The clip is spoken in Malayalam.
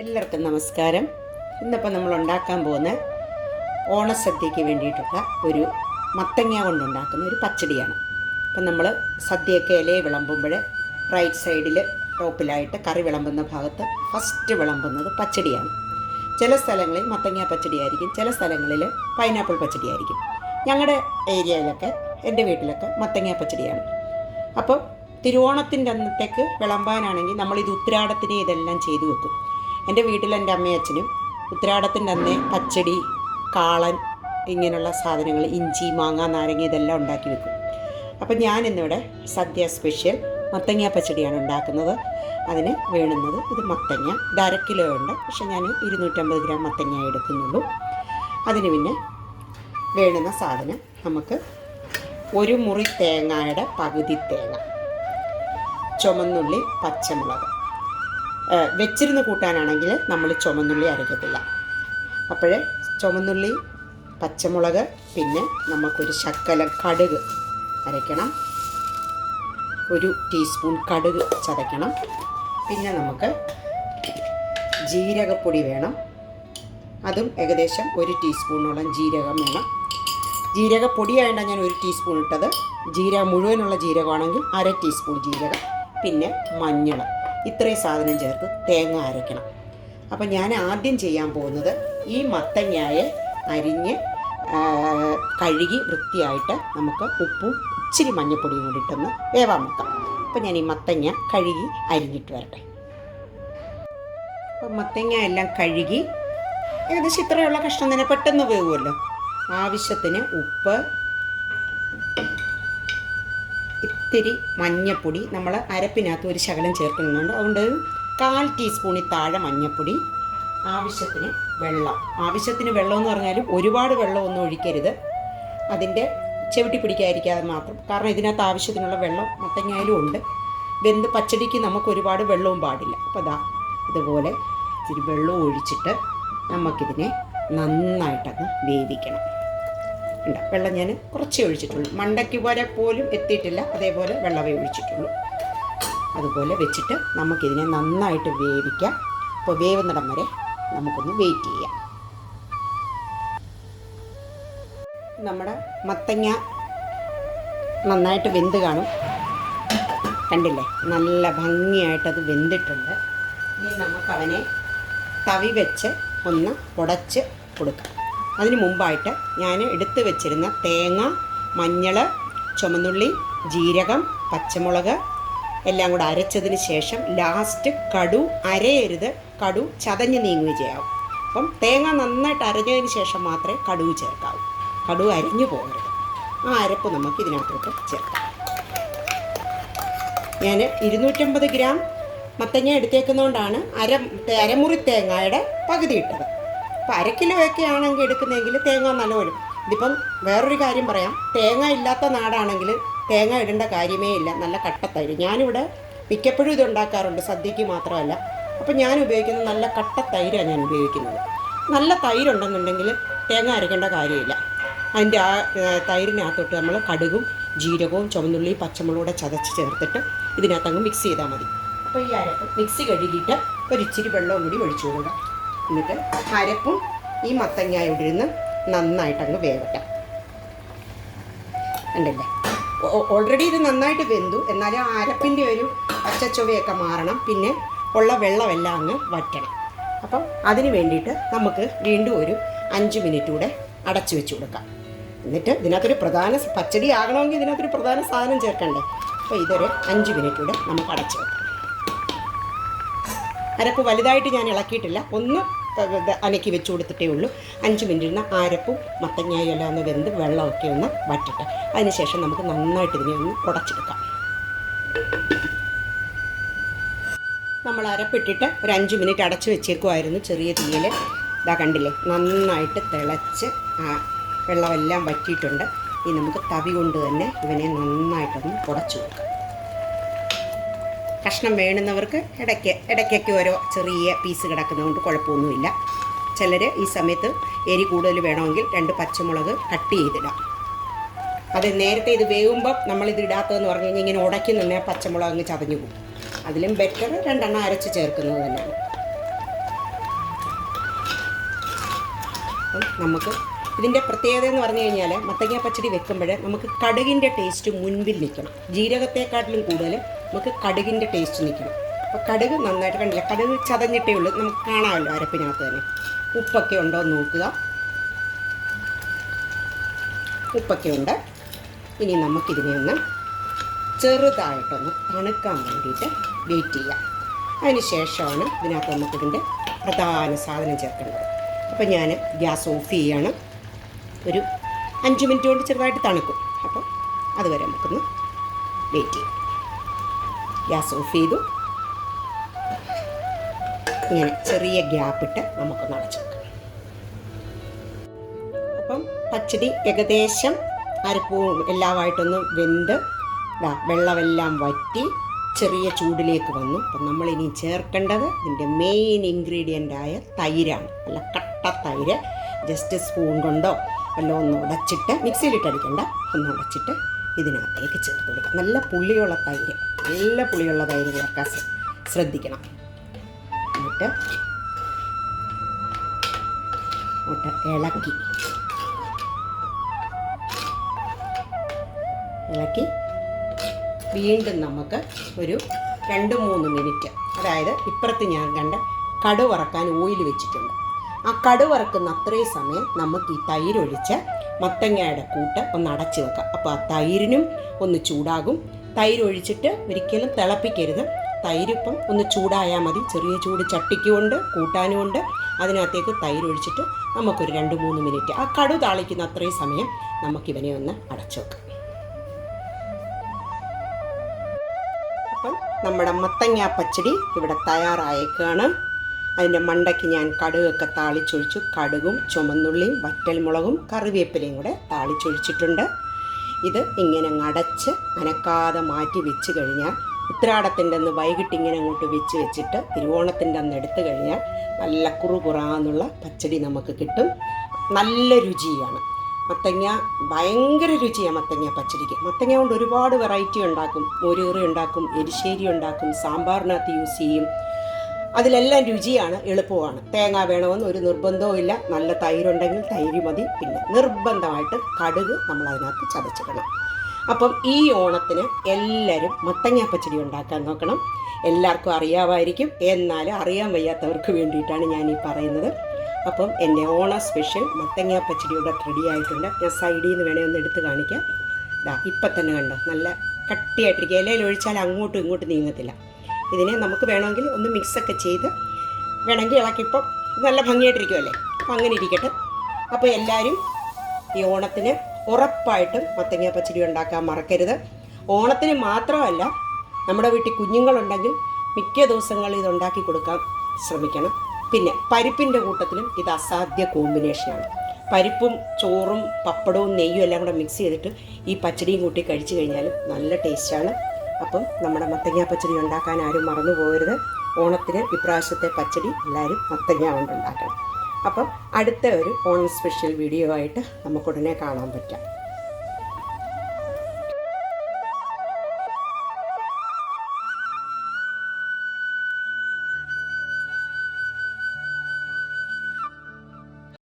എല്ലാവർക്കും നമസ്കാരം. ഇന്നിപ്പോൾ നമ്മൾ ഉണ്ടാക്കാൻ പോകുന്ന ഓണസദ്യക്ക് വേണ്ടിയിട്ടുള്ള ഒരു മത്തങ്ങ കൊണ്ടുണ്ടാക്കുന്ന ഒരു പച്ചടിയാണ്. അപ്പം നമ്മൾ സദ്യയൊക്കെ ഇലയെ വിളമ്പുമ്പോൾ റൈറ്റ് സൈഡിൽ ടോപ്പിലായിട്ട് കറി വിളമ്പുന്ന ഭാഗത്ത് ഫസ്റ്റ് വിളമ്പുന്നത് പച്ചടിയാണ്. ചില സ്ഥലങ്ങളിൽ മത്തങ്ങ പച്ചടിയായിരിക്കും ചില സ്ഥലങ്ങളിൽ പൈനാപ്പിൾ പച്ചടിയായിരിക്കും ഞങ്ങളുടെ ഏരിയയിലൊക്കെ എന്റെ വീട്ടിലൊക്കെ മത്തങ്ങ പച്ചടിയാണ്. അപ്പോൾ തിരുവോണത്തിന്റെ അന്നത്തേക്ക് വിളമ്പാനാണെങ്കിൽ നമ്മളിത് ഉത്രാടത്തിന് ഇതെല്ലാം ചെയ്തു വെക്കും. എന്റെ വീട്ടിൽ എന്റെ അമ്മയും അച്ഛനും ഉത്തരാടത്തിന്റെ അന്നേ പച്ചടി കാളൻ ഇങ്ങനെയുള്ള സാധനങ്ങൾ ഇഞ്ചി മാങ്ങ നാരങ്ങ ഇതെല്ലാം ഉണ്ടാക്കി വെക്കും. അപ്പം ഞാൻ ഇന്നിവിടെ സദ്യ സ്പെഷ്യൽ മത്തങ്ങ പച്ചടിയാണ് ഉണ്ടാക്കുന്നത്. അതിന് വേണുന്നത് ഇത് മത്തങ്ങ. ഇത് അര കിലോ ഉണ്ട്. പക്ഷെ ഞാൻ ഇരുന്നൂറ്റമ്പത് ഗ്രാം മത്തങ്ങ എടുക്കുന്നുള്ളൂ. അതിന് പിന്നെ വേണുന്ന സാധനം നമുക്ക് ഒരു മുറി തേങ്ങയുടെ പകുതി തേങ്ങ. ചുമന്നുള്ളി പച്ചമുളക്. വെച്ചിരുന്ന് കൂട്ടാനാണെങ്കിൽ നമ്മൾ ചുമന്നുള്ളി അരയ്ക്കത്തില്ല അപ്പോൾ ചുമന്നുള്ളി പച്ചമുളക് പിന്നെ നമുക്കൊരു ശക്കല കടുക് അരയ്ക്കണം ഒരു ടീസ്പൂൺ കടുക് ചതയ്ക്കണം. പിന്നെ നമുക്ക് ജീരകപ്പൊടി വേണം. അതും ഏകദേശം ഒരു ടീസ്പൂണോളം ജീരകം വേണം. ജീരകപ്പൊടിയായതുകൊണ്ട് ഞാൻ ഒരു ടീസ്പൂൺ ഇട്ടത്. ജീരകം മുഴുവനുള്ള ജീരകമാണെങ്കിൽ അര ടീസ്പൂൺ ജീരകം പിന്നെ മഞ്ഞൾ. ഇത്രയും സാധനം ചേർത്ത് തേങ്ങ അരയ്ക്കണം. അപ്പം ഞാൻ ആദ്യം ചെയ്യാൻ പോകുന്നത് ഈ മത്തങ്ങയെ അരിഞ്ഞ് കഴുകി വൃത്തിയായിട്ട് നമുക്ക് ഉപ്പും ഇച്ചിരി മഞ്ഞപ്പൊടിയും കൂടി ഇട്ടൊന്ന് വേവാൻ വെക്കാം. അപ്പം ഞാൻ ഈ മത്തങ്ങ കഴുകി അരിഞ്ഞിട്ട് വരട്ടെ. അപ്പം മത്തങ്ങ എല്ലാം കഴുകി ഏകദേശം ഇത്രയുള്ള കഷ്ണം തന്നെ പെട്ടെന്ന് വേവുമല്ലോ. ആവശ്യത്തിന് ഉപ്പ് ഇത്തിരി മഞ്ഞപ്പൊടി നമ്മൾ അരപ്പിനകത്ത് ഒരു ശകലം ചേർക്കുന്നുണ്ട്. അതുകൊണ്ട് കാൽ ടീസ്പൂണിൽ താഴെ മഞ്ഞപ്പൊടി ആവശ്യത്തിന് വെള്ളം. ആവശ്യത്തിന് വെള്ളം എന്ന് പറഞ്ഞാലും ഒരുപാട് വെള്ളമൊന്നും ഒഴിക്കരുത്. അതിന്റെ ചെവിട്ടി പിടിക്കാതിരിക്കാതെ മാത്രം. കാരണം ഇതിനകത്ത് ആവശ്യത്തിനുള്ള വെള്ളം മത്തങ്ങായാലും ഉണ്ട്. വെന്ത് പച്ചടിക്ക് നമുക്ക് ഒരുപാട് വെള്ളവും പാടില്ല. അപ്പോൾ അതാ ഇതുപോലെ ഇച്ചിരി വെള്ളവും ഒഴിച്ചിട്ട് നമുക്കിതിനെ നന്നായിട്ടങ്ങ് വേവിക്കണം. ഉണ്ട് വെള്ളം ഞാൻ കുറച്ചേ ഒഴിച്ചിട്ടുള്ളൂ. മണ്ടയ്ക്ക് വരെ പോലും എത്തിയിട്ടില്ല. അതേപോലെ വെള്ളമേ ഒഴിച്ചിട്ടുള്ളൂ. അതുപോലെ വെച്ചിട്ട് നമുക്കിതിനെ നന്നായിട്ട് വേവിക്കാം. അപ്പോൾ വേവുന്നിടം വരെ നമുക്കൊന്ന് വെയിറ്റ് ചെയ്യാം. നമ്മുടെ മത്തങ്ങ നന്നായിട്ട് വെന്ത് കാണും. കണ്ടില്ലേ? നല്ല ഭംഗിയായിട്ടത് വെന്തിട്ടുണ്ട്. ഇനി നമുക്കവനെ തവി വെച്ച് ഒന്ന് ഉടച്ച് കൊടുക്കാം. അതിന് മുമ്പായിട്ട് ഞാൻ എടുത്തു വെച്ചിരുന്ന തേങ്ങ മഞ്ഞൾ ചുമന്നുള്ളി ജീരകം പച്ചമുളക് എല്ലാം കൂടെ അരച്ചതിന് ശേഷം ലാസ്റ്റ് കടു അരയരുത്. കടു ചതഞ്ഞ് നീങ്ങുകയും ചെയ്യാവും അപ്പം തേങ്ങ നന്നായിട്ട് അരഞ്ഞതിന് ശേഷം മാത്രമേ കടുവ് ചേർക്കാവൂ. കടു അരഞ്ഞു പോകരുത്. ആ അരപ്പ് നമുക്ക് ഇതിനകത്തോട്ട് ചേർക്കാം. ഞാൻ ഇരുന്നൂറ്റമ്പത് ഗ്രാം മത്തങ്ങ എടുത്തേക്കുന്നതുകൊണ്ടാണ് അര അരമുറി തേങ്ങയുടെ പകുതി ഇട്ടത്. അപ്പോൾ അര കിലോ ആണെങ്കിൽ എടുക്കുന്നതെങ്കിൽ തേങ്ങ നല്ല വരും ഇതിപ്പം വേറൊരു കാര്യം പറയാം. തേങ്ങ ഇല്ലാത്ത നാടാണെങ്കിൽ തേങ്ങ ഇടേണ്ട കാര്യമേ ഇല്ല. നല്ല കട്ടത്തൈര് ഞാനിവിടെ മിക്കപ്പോഴും ഇത് ഉണ്ടാക്കാറുണ്ട്. സദ്യക്ക് മാത്രമല്ല. അപ്പം ഞാൻ ഉപയോഗിക്കുന്നത് നല്ല കട്ട തൈരാണ് ഞാൻ ഉപയോഗിക്കുന്നത്. നല്ല തൈരുണ്ടെന്നുണ്ടെങ്കിൽ തേങ്ങ അരക്കേണ്ട കാര്യമില്ല. അതിന്റെ ആ തൈരിനകത്തോട്ട് നമ്മൾ കടുകും ജീരകവും ചുവന്നുള്ളി പച്ചമുളകൂടെ ചതച്ച് ചേർത്തിട്ട് ഇതിനകത്തങ്ങ് മിക്സ് ചെയ്താൽ മതി. അപ്പോൾ ഈ അരപ്പ് മിക്സി കഴുകിയിട്ട് ഒരു ഇച്ചിരി വെള്ളവും കൂടി ഒഴിച്ചു കൊടുക്കുക. എന്നിട്ട് അരപ്പും ഈ മത്തങ്ങായോട് ഇരുന്ന് നന്നായിട്ടങ്ങ് വേവട്ടെ ഉണ്ടല്ലേ ഓൾറെഡി ഇത് നന്നായിട്ട് വെന്തു. എന്നാലും ആ അരപ്പിന്റെ ഒരു പച്ചച്ചുവയൊക്കെ മാറണം. പിന്നെ ഉള്ള വെള്ളമെല്ലാം അങ്ങ് വറ്റണം. അപ്പം അതിന് വേണ്ടിയിട്ട് നമുക്ക് വീണ്ടും ഒരു അഞ്ച് മിനിറ്റ് കൂടെ അടച്ചു വെച്ച് കൊടുക്കാം. എന്നിട്ട് ഇതിനകത്തൊരു പ്രധാന പച്ചടി ആകണമെങ്കിൽ ഇതിനകത്തൊരു പ്രധാന സാധനം ചേർക്കണ്ടേ? അപ്പോൾ ഇതൊരു അഞ്ച് മിനിറ്റ് കൂടെ നമുക്ക് അടച്ചു വെക്കാം. അരപ്പ് വലുതായിട്ട് ഞാൻ ഇളക്കിയിട്ടില്ല. ഒന്ന് അനക്കി വെച്ച് കൊടുത്തിട്ടേ ഉള്ളൂ. അഞ്ച് മിനിറ്റ് ഇരുന്ന് ആരപ്പും മത്തങ്ങായും എല്ലാം ഒന്ന് വെന്ത് വെള്ളമൊക്കെ ഒന്ന് വറ്റട്ടെ അതിനുശേഷം നമുക്ക് നന്നായിട്ട് ഇതിനെ ഒന്ന് ഉടച്ചെടുക്കാം. നമ്മൾ അരപ്പിട്ടിട്ട് ഒരു അഞ്ച് മിനിറ്റ് അടച്ച് വെച്ചേക്കുമായിരുന്നു ചെറിയ തീയിൽ. ഇതാ കണ്ടില്ലേ? നന്നായിട്ട് തിളച്ച് വെള്ളമെല്ലാം വറ്റിയിട്ടുണ്ട്. ഇനി നമുക്ക് തവി കൊണ്ട് തന്നെ ഇവനെ നന്നായിട്ടൊന്ന് ഉടച്ചു കൊടുക്കാം. കഷ്ണം വേണുന്നവർക്ക് ഇടയ്ക്ക് ഇടയ്ക്കൊക്കെ ഓരോ ചെറിയ പീസ് കിടക്കുന്നതുകൊണ്ട് കുഴപ്പമൊന്നുമില്ല. ചിലർ ഈ സമയത്ത് എരി കൂടുതൽ വേണമെങ്കിൽ രണ്ട് പച്ചമുളക് കട്ട് ചെയ്തിടാം അത് നേരത്തെ ഇത് വേവുമ്പം നമ്മളിത് ഇടാത്തതെന്ന് പറഞ്ഞു കഴിഞ്ഞാൽ ഇങ്ങനെ ഉടക്കി നിന്നേ പച്ചമുളക് അങ്ങ് ചതഞ്ഞു പോകും. അതിലും ബെറ്റർ രണ്ടെണ്ണം അരച്ച് ചേർക്കുന്നത് തന്നെയാണ്. നമുക്ക് ഇതിന്റെ പ്രത്യേകത എന്ന് പറഞ്ഞു കഴിഞ്ഞാൽ മത്തങ്ങ പച്ചടി വെക്കുമ്പോൾ നമുക്ക് കടുകിന്റെ ടേസ്റ്റ് മുൻപിൽ നിൽക്കണം. ജീരകത്തെക്കാട്ടിലും കൂടുതൽ നമുക്ക് കടുകിന്റെ ടേസ്റ്റ് നിൽക്കണം. അപ്പോൾ കടുക് നന്നായിട്ട് കണ്ടില്ല? കടുക് ചതഞ്ഞിട്ടേ ഉള്ളൂ. നമുക്ക് കാണാമല്ലോ അരപ്പിനകത്ത് തന്നെ. ഉപ്പൊക്കെ ഉണ്ടോ എന്ന് നോക്കുക. ഉപ്പൊക്കെ ഉണ്ട്. ഇനി നമുക്കിതിനെ ഒന്ന് ചെറുതായിട്ടൊന്ന് തണുക്കാൻ വേണ്ടിയിട്ട് വെയിറ്റ് ചെയ്യാം. അതിന് ശേഷമാണ് ഇതിനകത്ത് നമുക്കിതിന്റെ പ്രധാന സാധനം ചേർക്കേണ്ടത്. അപ്പോൾ ഞാൻ ഗ്യാസ് ഓഫ് ചെയ്യാണ്. ഒരു അഞ്ച് മിനിറ്റ് കൊണ്ട് ചെറുതായിട്ട് തണുക്കും. അപ്പോൾ അതുവരെ നമുക്കൊന്ന് വെയിറ്റ് ചെയ്യും. ഗ്യാസ് ഓഫ് ചെയ്തു. ഇങ്ങനെ ചെറിയ ഗ്യാപ്പിട്ട് നമുക്കൊന്ന് അടച്ചു വെക്കാം. അപ്പം പച്ചടി ഏകദേശം അരപ്പവും എല്ലാമായിട്ടൊന്ന് വെന്ത് വെള്ളമെല്ലാം വറ്റി ചെറിയ ചൂടിലേക്ക് വന്നു. അപ്പം നമ്മളിനി ചേർക്കേണ്ടത് ഇതിന്റെ മെയിൻ ഇൻഗ്രീഡിയന്റായ തൈരാണ്. നല്ല കട്ട തൈര്. ജസ്റ്റ് സ്പൂൺ കൊണ്ടോ വല്ല ഒന്ന് ഉടച്ചിട്ട് മിക്സിയിലിട്ട് അടിക്കണ്ട ഒന്ന് ഉടച്ചിട്ട് ഇതിനകത്തേക്ക് ചേർത്ത് കൊടുക്കുക നല്ല പുളിയുള്ള തൈര് നല്ല പുളിയുള്ള തൈര് ചേർക്കാൻ ശ്രദ്ധിക്കണം. എന്നിട്ട് അങ്ങോട്ട് ഇളക്കി. ഇളക്കി വീണ്ടും നമുക്ക് ഒരു രണ്ട് മൂന്ന് മിനിറ്റ്. അതായത് ഇപ്പുറത്ത് ഞാൻ കണ്ട് കടുവറക്കാൻ ഓയിൽ വെച്ചിട്ടുണ്ട്. ആ കടുവറക്കുന്ന അത്രയും സമയം നമുക്ക് ഈ തൈരൊഴിച്ച് മത്തങ്ങയുടെ കൂട്ട് ഒന്ന് അടച്ചു വെക്കാം. അപ്പോൾ ആ തൈരിനും ഒന്ന് ചൂടാകും. തൈരൊഴിച്ചിട്ട് ഒരിക്കലും തിളപ്പിക്കരുത്. തൈരിപ്പം ഒന്ന് ചൂടായാൽ മതി. ചെറിയ ചൂട് ചട്ടിക്കുമുണ്ട് കൂട്ടാനുമുണ്ട്. അതിനകത്തേക്ക് തൈരൊഴിച്ചിട്ട് നമുക്കൊരു രണ്ട് മൂന്ന് മിനിറ്റ് ആ കടു താളിക്കുന്ന അത്രയും സമയം നമുക്കിവനെ ഒന്ന് അടച്ചു വെക്കാം. അപ്പം നമ്മുടെ മത്തങ്ങ പച്ചടി ഇവിടെ തയ്യാറായേക്കാണ്. അതിന്റെ മണ്ടയ്ക്ക് ഞാൻ കടുകൊക്കെ താളിച്ചൊഴിച്ചു. കടുകും ചുമന്നുള്ളിയും വറ്റൽമുളകും കറിവേപ്പിലയും കൂടെ താളിച്ചൊഴിച്ചിട്ടുണ്ട്. ഇത് ഇങ്ങനെ അടച്ച് അനക്കാതെ മാറ്റി വെച്ച് കഴിഞ്ഞാൽ ഉത്രാടത്തിന്റെ അന്ന് വൈകിട്ട് ഇങ്ങനെ അങ്ങോട്ട് വെച്ച് വെച്ചിട്ട് തിരുവോണത്തിന്റെ അന്ന് എടുത്തു കഴിഞ്ഞാൽ നല്ല കുറുകുറാന്നുള്ള പച്ചടി നമുക്ക് കിട്ടും. നല്ല രുചിയാണ്. മത്തങ്ങ ഭയങ്കര രുചിയാണ് മത്തങ്ങ പച്ചടിക്ക്. മത്തങ്ങ കൊണ്ട് ഒരുപാട് വെറൈറ്റി ഉണ്ടാക്കും. മോരേറി ഉണ്ടാക്കും എരിശ്ശേരി ഉണ്ടാക്കും സാമ്പാറിനകത്ത് യൂസ് ചെയ്യും. അതിലെല്ലാം രുചിയാണ് എളുപ്പമാണ് തേങ്ങ വേണമെന്ന് ഒരു നിർബന്ധവും ഇല്ല നല്ല തൈരുണ്ടെങ്കിൽ തൈര് മതി. പിന്നെ നിർബന്ധമായിട്ട് കടുക് നമ്മൾ അതിനകത്ത് ചതച്ചിടണം. അപ്പം ഈ ഓണത്തിന് എല്ലാവരും മത്തങ്ങ പച്ചടി ഉണ്ടാക്കാൻ നോക്കണം. എല്ലാവർക്കും അറിയാമായിരിക്കും. എന്നാലും അറിയാൻ വയ്യാത്തവർക്ക് വേണ്ടിയിട്ടാണ് ഞാൻ ഈ പറയുന്നത്. അപ്പം എന്റെ ഓണ സ്പെഷ്യൽ മത്തങ്ങ പച്ചടിയുടെ റെഡി ആയിട്ടുണ്ട്. ഞാൻ സൈഡിൽ നിന്ന് വേണേ ഒന്ന് എടുത്ത് കാണിക്കാം. ഇപ്പം തന്നെ കണ്ടോ? നല്ല കട്ടിയായിട്ടിരിക്കുക. ഇലയിൽ ഒഴിച്ചാൽ അങ്ങോട്ടും ഇങ്ങോട്ടും നീങ്ങത്തില്ല. ഇതിനെ നമുക്ക് വേണമെങ്കിൽ ഒന്ന് മിക്സൊക്കെ ചെയ്ത് വേണമെങ്കിൽ ഇളക്കിപ്പം നല്ല ഭംഗിയായിട്ടിരിക്കുമല്ലേ അപ്പം അങ്ങനെ ഇരിക്കട്ടെ. അപ്പോൾ എല്ലാവരും ഈ ഓണത്തിന് ഉറപ്പായിട്ടും മത്തങ്ങ പച്ചടി ഉണ്ടാക്കാൻ മറക്കരുത്. ഓണത്തിന് മാത്രമല്ല നമ്മുടെ വീട്ടിൽ കുഞ്ഞുങ്ങളുണ്ടെങ്കിൽ മിക്ക ദിവസങ്ങളിൽ ഇത് ഉണ്ടാക്കി കൊടുക്കാൻ ശ്രമിക്കണം. പിന്നെ പരിപ്പിന്റെ കൂട്ടത്തിലും ഇത് അസാധ്യ കോമ്പിനേഷനാണ്. പരിപ്പും ചോറും പപ്പടവും നെയ്യും എല്ലാം കൂടെ മിക്സ് ചെയ്തിട്ട് ഈ പച്ചടിയും കൂട്ടി കഴിച്ചു കഴിഞ്ഞാൽ നല്ല ടേസ്റ്റാണ്. അപ്പം നമ്മുടെ മത്തങ്ങ പച്ചടി ഉണ്ടാക്കാൻ ആരും മറന്നു പോകരുത്. ഓണത്തിന് ഇപ്രാവശ്യത്തെ പച്ചടി എല്ലാവരും മത്തങ്ങ കൊണ്ട് ഉണ്ടാക്കണം അപ്പം അടുത്ത ഒരു ഓണം സ്പെഷ്യൽ വീഡിയോ ആയിട്ട് നമുക്കുടനെ കാണാൻ പറ്റാം.